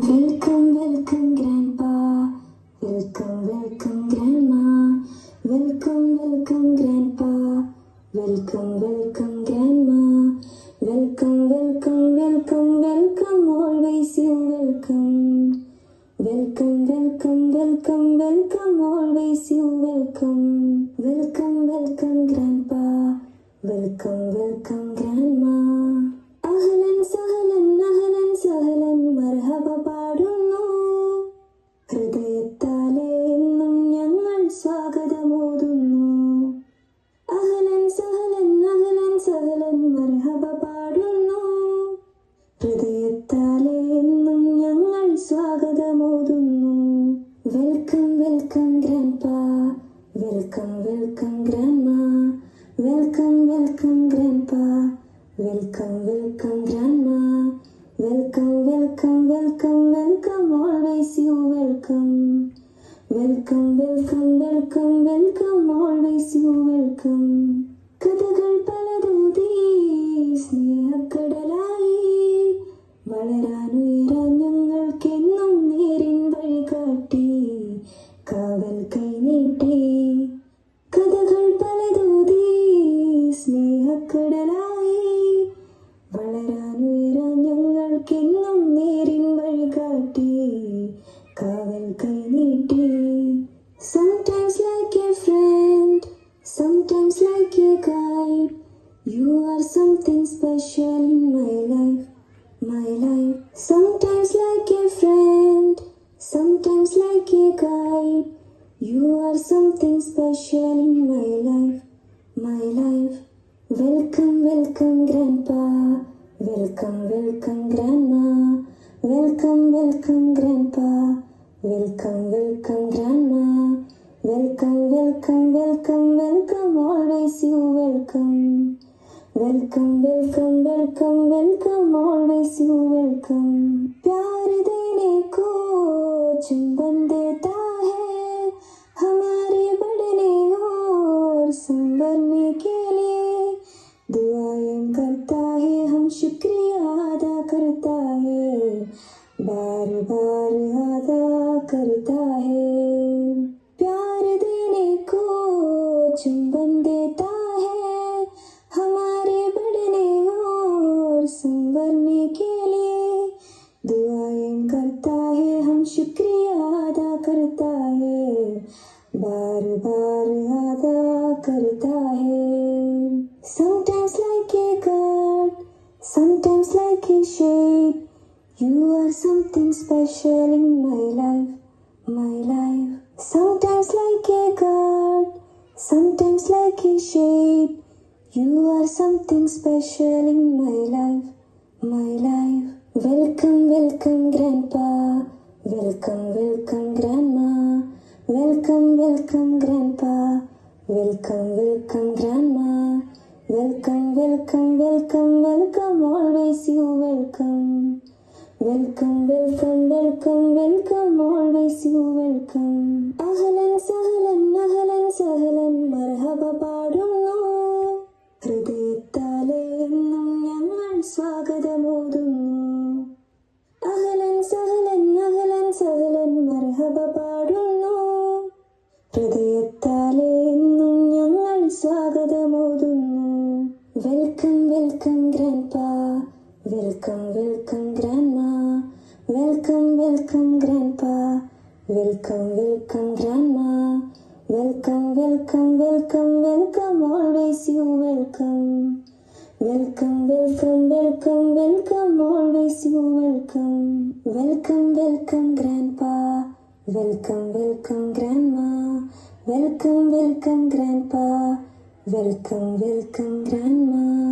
Welcome, welcome, Grandpa. Welcome, welcome, Grandma. Welcome, welcome, Grandpa. Welcome, welcome, Grandma. Welcome, welcome, welcome, welcome. Always you welcome. Welcome, welcome, welcome, welcome. Always you welcome. Welcome, welcome, Grandpa. Welcome, welcome, Welcome, welcome, Grandma. Welcome, welcome, Grandpa. Welcome, welcome, Grandma. Welcome, welcome, welcome, welcome, always you welcome. Welcome, welcome, welcome, welcome, always you welcome. Sometimes like a friend, sometimes like a guide. You are something special in my life, my life. Sometimes like a friend, sometimes like a guide. You are something special in my life, my life. Welcome, welcome, Grandpa. Welcome, welcome, Grandma. Welcome, welcome, Grandpa. Welcome, welcome, Grandma. Welcome, welcome, welcome, welcome. Always you welcome. Welcome, welcome, welcome, welcome. Always you welcome. प्यार देने को चुंबन देता है हमारे बढ़ने और संभलने के लिए दुआएँ करता है हम शुक्रिया अदा करता है बार बार अदा करता है। प्यार देने को चुंबन देता है। हमारे बढ़ने और संभलने के लिए दुआएँ करता है, हम शुक्रिया अदा करता है। बार बार अदा करता है। Sometimes like a god, sometimes like a shape you are something special in my life my life. Sometimes like a god sometimes like a shade. you are something special in my life my life. Welcome welcome grandpa. Welcome welcome grandma. Welcome welcome grandpa. Welcome welcome grandma. Welcome welcome welcome welcome. Always you welcome welcome welcome welcome welcome always you welcome അഹലൻ സഹലൻ അഹലൻ സഹലൻ മർഹബ പാടുന്നു. ഹൃദയത്താലെ എന്നും ഞങ്ങൾ സ്വാഗതമോതുന്നു. അഹലൻ സഹലൻ അഹലൻ സഹലൻ മർഹബ പാടുന്നു. ഹൃദയത്താലെ എന്നും ഞങ്ങൾ സ്വാഗതമോതുന്നു. Welcome welcome grandpa welcome welcome grandma welcome welcome grandpa welcome welcome grandma welcome welcome welcome welcome always you welcome welcome welcome welcome welcome always you welcome welcome welcome grandpa welcome welcome grandma welcome welcome grandpa welcome welcome grandma